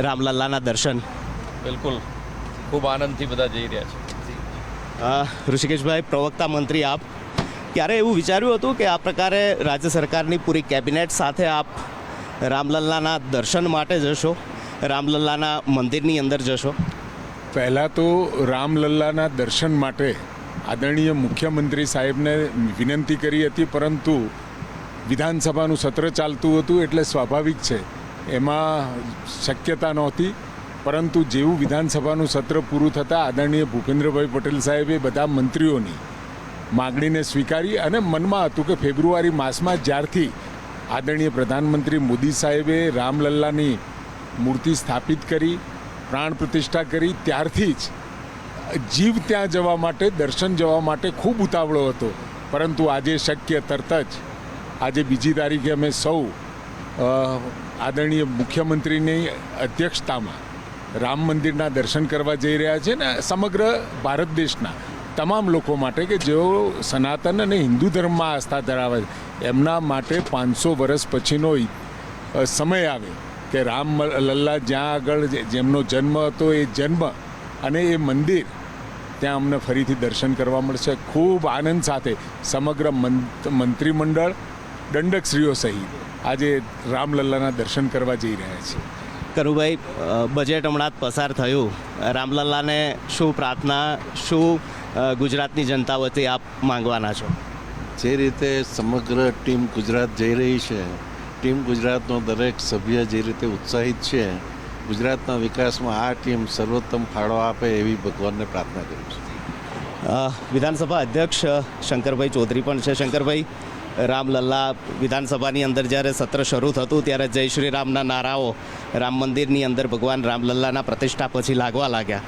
રામલલ્લાના દર્શન. બિલકુલ. ખૂબ આનંદથી બધા જઈ રહ્યા છે. ઋષિકેશભાઈ પ્રવક્તા મંત્રી આપ. ક્યારે એવું વિચાર્યું હતું કે આ પ્રકારે રાજ્ય સરકારની પૂરી કેબિનેટ સાથે આપ રામલલ્લાના દર્શન માટે જશો રામલલ્લાના મંદિરની અંદર જશો. પહેલાં તો રામલલ્લાના દર્શન માટે આદરણીય મુખ્યમંત્રી સાહેબને વિનંતી કરી હતી પરંતુ વિધાનસભાનું સત્ર ચાલતું હતું એટલે સ્વાભાવિક છે એમાં શક્યતા નહોતી, પરંતુ જેવું વિધાનસભાનું સત્ર પૂરું થતાં આદરણીય ભૂપેન્દ્રભાઈ પટેલ સાહેબે બધા મંત્રીઓની માગણીને સ્વીકારી અને મનમાં હતું કે ફેબ્રુઆરી માસમાં જ્યારથી આદરણીય પ્રધાનમંત્રી મોદી સાહેબે રામલલ્લાની મૂર્તિ સ્થાપિત કરી, પ્રાણ પ્રતિષ્ઠા કરી, ત્યારથી જ જીવ ત્યાં જવા માટે, દર્શન જવા માટે ખૂબ ઉતાવળો હતો. પરંતુ આજે શક્ય તરત જ, આજે બીજી તારીખે અમે સૌ આદરણીય મુખ્યમંત્રીની અધ્યક્ષતામાં રામ મંદિરના દર્શન કરવા જઈ રહ્યા છે ને સમગ્ર ભારત દેશના તમામ લોકો માટે કે જેઓ સનાતન અને હિન્દુ ધર્મમાં આસ્થા ધરાવે છે, એમના માટે પાંચસો વર્ષ પછીનો સમય આવે કે રામ લલ્લા જ્યાં આગળ જેમનો જન્મ હતો એ જન્મ અને એ મંદિર ત્યાં અમને ફરીથી દર્શન કરવા મળશે. ખૂબ આનંદ સાથે સમગ્ર મંત- મંત્રીમંડળ, દંડકશ્રીઓ સહિત આજે રામલલ્લાના દર્શન કરવા જઈ રહ્યા છે. કરુભાઈ બજેટ હમણાં જ પસાર થયું. રામલલ્લાને શું પ્રાર્થના શું ગુજરાતની જનતા વતી આપ માંગવાના છો? જે રીતે સમગ્ર ટીમ ગુજરાત જઈ રહી છે ટીમ ગુજરાતનો દરેક સભ્ય જે રીતે ઉત્સાહિત છે ગુજરાતના વિકાસમાં આ ટીમ સર્વોત્તમ ફાળો આપે એવી ભગવાનને પ્રાર્થના કરું છું. વિધાનસભા અધ્યક્ષ શંકરભાઈ ચૌધરી પણ છે. શંકરભાઈ રામલલ્લા વિધાનસભાની અંદર જ્યારે સત્ર શરૂ થતું ત્યારે જય શ્રી રામના નારાઓ રામ મંદિરની અંદર ભગવાન રામલલ્લાના પ્રતિષ્ઠા પછી લાગવા લાગ્યા.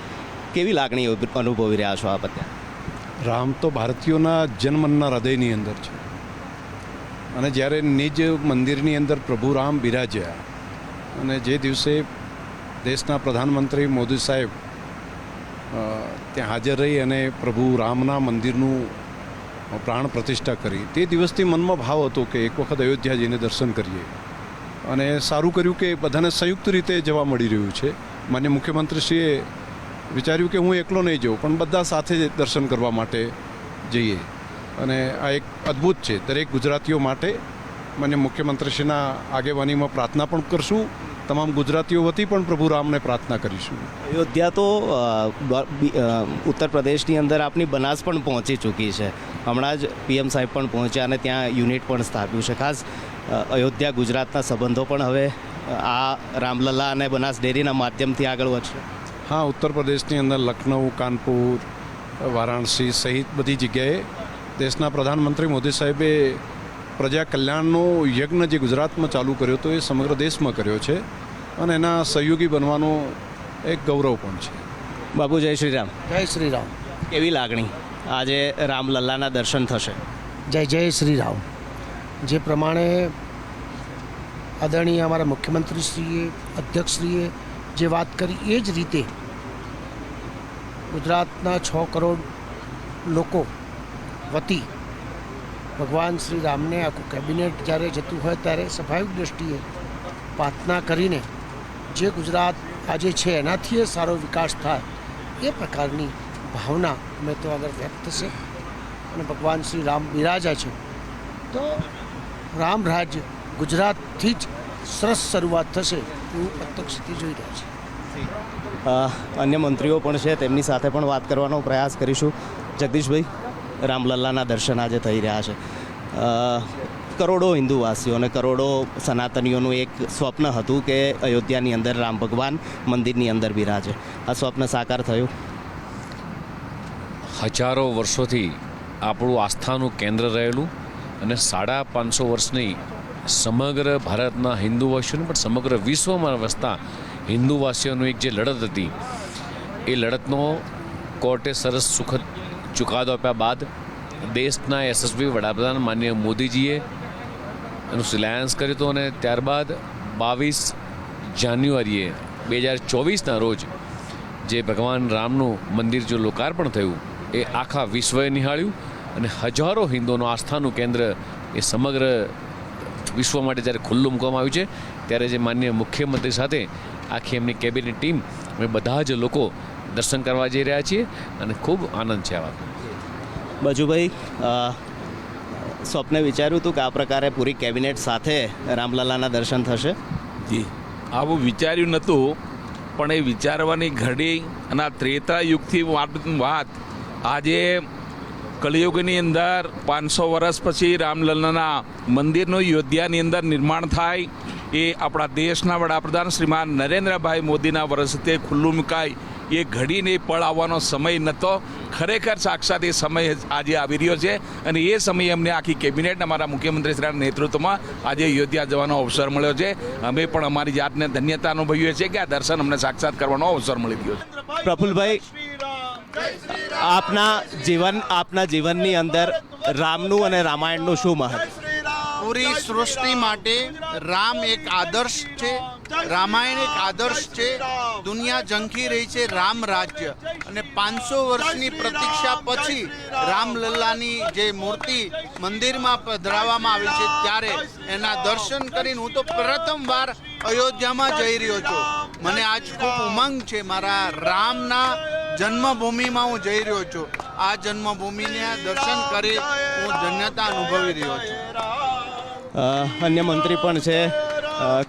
કેવી લાગણી અનુભવી રહ્યા છો આપ અત્યારે? રામ તો ભારતીયોના જન્મના હૃદયની અંદર છે. અને જ્યારે નિજ મંદિરની અંદર પ્રભુ રામ બિરાજ્યા અને જે દિવસે દેશના પ્રધાનમંત્રી મોદી સાહેબ ત્યાં હાજર રહી અને પ્રભુ રામના મંદિરનું પ્રાણ પ્રતિષ્ઠા કરી. તે દિવસથી મનમાં ભાવ હતો કે એક વખત અયોધ્યા જઈને દર્શન કરીએ. અને સારું કર્યું કે બધાને સંયુક્ત રીતે જવા મળી રહ્યું છે. માન્ય મુખ્યમંત્રીશ્રીએ વિચાર્યું કે હું એકલો નહીં જઉં, પણ બધા સાથે દર્શન કરવા માટે જઈએ. અને આ એક અદ્ભુત છે. દરેક ગુજરાતીઓ માટે મને મુખ્યમંત્રીશ્રીના આગેવાનીમાં પ્રાર્થના પણ કરશું. તમામ ગુજરાતીઓ વતી પણ પ્રભુ રામને પ્રાર્થના કરીશું. અયોધ્યા તો ઉત્તર પ્રદેશની અંદર આપની બનાસ પણ પહોંચી ચૂકી છે. હમણાં જ પીએમ સાહેબ પણ પહોંચ્યા અને ત્યાં યુનિટ પણ સ્થાપ્યું છે. ખાસ અયોધ્યા ગુજરાતના સંબંધો પણ હવે આ રામલલ્લા અને બનાસ ડેરીના માધ્યમથી આગળ વધશે. હા ઉત્તર પ્રદેશની અંદર લખનઉ કાનપુર વારાણસી સહિત બધી જગ્યાએ દેશના પ્રધાનમંત્રી મોદી સાહેબે પ્રજા કલ્યાણનો યજ્ઞ જે ગુજરાતમાં ચાલુ કર્યો હતો એ સમગ્ર દેશમાં કર્યો છે અને એના સહયોગી બનવાનો એક ગૌરવ પણ છે. બાબુ જય શ્રી રામ જય શ્રી રામ કેવી લાગણી? આજે રામલલ્લાના દર્શન થશે. જય જય શ્રી રામ જે પ્રમાણે આદરણીય અમારા મુખ્યમંત્રીશ્રીએ અધ્યક્ષશ્રીએ જે વાત કરી એ જ રીતે ગુજરાતના છ કરોડ લોકો વતી ભગવાન શ્રી રામને આખું કેબિનેટ જ્યારે જતું હોય ત્યારે સ્વાભાવિક દ્રષ્ટિએ પ્રાર્થના કરીને જે ગુજરાત આજે છે એનાથી એ સારો વિકાસ થાય એ પ્રકારની ભાવના અમે તો આગળ વ્યક્ત થશે અને ભગવાન શ્રી રામ બિરાજા છે. તો રામ રાજ્ય ગુજરાતથી જ સરસ શરૂઆત થશે એવું પ્રત્યક્ષથી જોઈ રહ્યા છે. અન્ય મંત્રીઓ પણ છે, તેમની સાથે પણ વાત કરવાનો પ્રયાસ કરીશું. જગદીશભાઈ? રામલલ્લાના દર્શન આજે થઈ રહ્યા છે. કરોડો હિન્દુવાસીઓ અને કરોડો સનાતનીઓનું એક સ્વપ્ન હતું કે અયોધ્યાની અંદર રામ ભગવાન મંદિરની અંદર બિરાજે. આ સ્વપ્ન સાકાર થયું? હજારો વર્ષોથી આપણું આસ્થાનું કેન્દ્ર રહેલું અને સાડા પાંચસો વર્ષની સમગ્ર ભારતના હિન્દુવાસીઓને, પણ સમગ્ર વિશ્વમાં વસતા હિન્દુવાસીઓનું એક જે લડત હતી, એ લડતનો કોર્ટે સરસ સુખદ ચુકાદો આપ્યા બાદ દેશના યશસ્વી વડાપ્રધાન માનનીય મોદીજીએ એનું શિલાયન્સ કર્યું હતું અને ત્યારબાદ બાવીસ જાન્યુઆરીએ બે હજાર ચોવીસના રોજ જે ભગવાન રામનું મંદિર જો લોકાર્પણ થયું એ આખા વિશ્વએ નિહાળ્યું અને હજારો હિન્દુઓનું આસ્થાનું કેન્દ્ર એ સમગ્ર વિશ્વ માટે જ્યારે ખુલ્લું મૂકવામાં આવ્યું છે ત્યારે જે માન્ય મુખ્યમંત્રી સાથે આખી એમની કેબિનેટ ટીમ અમે બધા જ લોકો દર્શન કરવા જઈ રહ્યા છીએ અને ખૂબ આનંદ છે આ વાત બજુભાઈ સ્વપ્ને વિચાર્યું હતું કે આ પ્રકારે પૂરી કેબિનેટ સાથે રામલલાના દર્શન થશે? જી. આવું વિચાર્યું નહોતું પણ એ વિચારવાની ઘડી અને આ ત્રેતા યુગથી વાત વાત આજે કલિયુગની અંદર પાંચસો વર્ષ પછી રામલલ્લાના મંદિરનું યોધ્યાની અંદર નિર્માણ થાય એ આપણા દેશના વડાપ્રધાન શ્રીમાન નરેન્દ્રભાઈ મોદીના વર્ષે ખુલ્લું મુકાય એ ઘડીને પળ આવવાનો સમય નહોતો. ખરેખર સાક્ષાત એ સમય આજે આવી રહ્યો છે અને એ સમયે અમને આખી કેબિનેટ અમારા મુખ્યમંત્રી શ્રીના નેતૃત્વમાં આજે અયોધ્યા જવાનો અવસર મળ્યો છે. અમે પણ અમારી જાતને ધન્યતા અનુભવીએ છીએ કે આ દર્શન અમને સાક્ષાત કરવાનો અવસર મળી ગયો છે. પ્રફુલભાઈ આપના જીવન આપના જીવનની અંદર રામનું અને રામાયણનું શું મહત્વ? પૂરી સૃષ્ટિ માટે રામ એક આદર્શ છે. રામાયણ એક આદર્શ છે. દુનિયા ઝંખી રહી છે રામ રાજ્ય. અને પાંચસો વર્ષની પ્રતીક્ષા પછી રામલલ્લાની જે મૂર્તિ મંદિરમાં પધરાવવામાં આવી છે ત્યારે એના દર્શન કરીને હું તો પ્રથમવાર અયોધ્યામાં જઈ રહ્યો છું. મને આજ ખૂબ ઉમંગ છે મારા રામના જન્મભૂમિમાં હું જઈ રહ્યો છું. આ જન્મભૂમિને દર્શન કરી હું ધન્યતા અનુભવી રહ્યો છું. અન્ય મંત્રી પણ છે.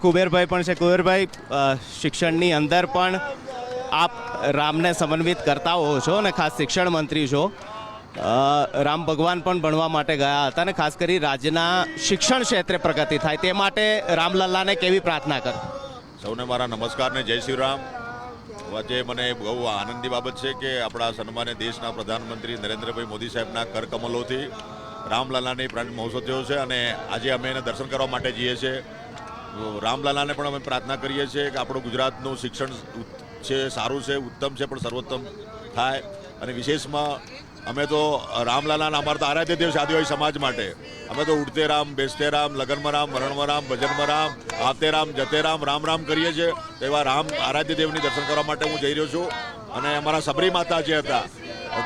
કુબેરભાઈ પણ છે. કુબેરભાઈ શિક્ષણની અંદર પણ આપ રામને સમન્વિત કરતા હો છો અને ખાસ શિક્ષણ મંત્રી છો. રામ ભગવાન પણ ભણવા માટે ગયા હતા અને ખાસ કરી રાજ્યના શિક્ષણ ક્ષેત્રે પ્રગતિ થાય તે માટે રામલલ્લાને કેવી પ્રાર્થના કરો? સૌને મારા નમસ્કાર ને જય શ્રી રામ. વચ્ચે મને બહુ આનંદની બાબત છે કે આપણા સન્માન્ય દેશના પ્રધાનમંત્રી નરેન્દ્રભાઈ મોદી સાહેબના કરકમલોથી રામલલાની પ્રાણ મહોત્સવ થયો છે અને આજે અમે એને દર્શન કરવા માટે જઈએ છીએ. રામલલાને પણ અમે પ્રાર્થના કરીએ છીએ કે આપણું ગુજરાતનું શિક્ષણ છે, સારું છે, ઉત્તમ છે, પણ સર્વોત્તમ થાય. અને વિશેષમાં અમે તો રામલાલાના અમારા તો આરાધ્ય દેવ આદિવાસી સમાજ માટે. અમે તો ઉડતે રામ, બેસતે રામ, લગનમાં રામ મરણમાં રામ, ભજનમાં રામ આવતે રામ, જતે રામ રામ રામ કરીએ છીએ. તેવા રામ આરાધ્ય દેવની દર્શન કરવા માટે હું જઈ રહ્યો છું. અને અમારા સબરી માતા જે હતા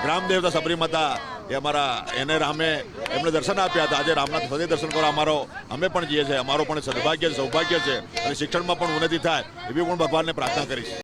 ગ્રામ દેવતા માતા એ અમારા એને રામે એમને દર્શન આપ્યા હતા. આજે રામનાથ હૃદય દર્શન કરવા અમારો અમે પણ જઈએ છીએ. અમારો પણ સદભાગ્ય સૌભાગ્ય છે. અને શિક્ષણમાં પણ ઉન્નતિ થાય એવી પણ ભગવાનને પ્રાર્થના કરીશ.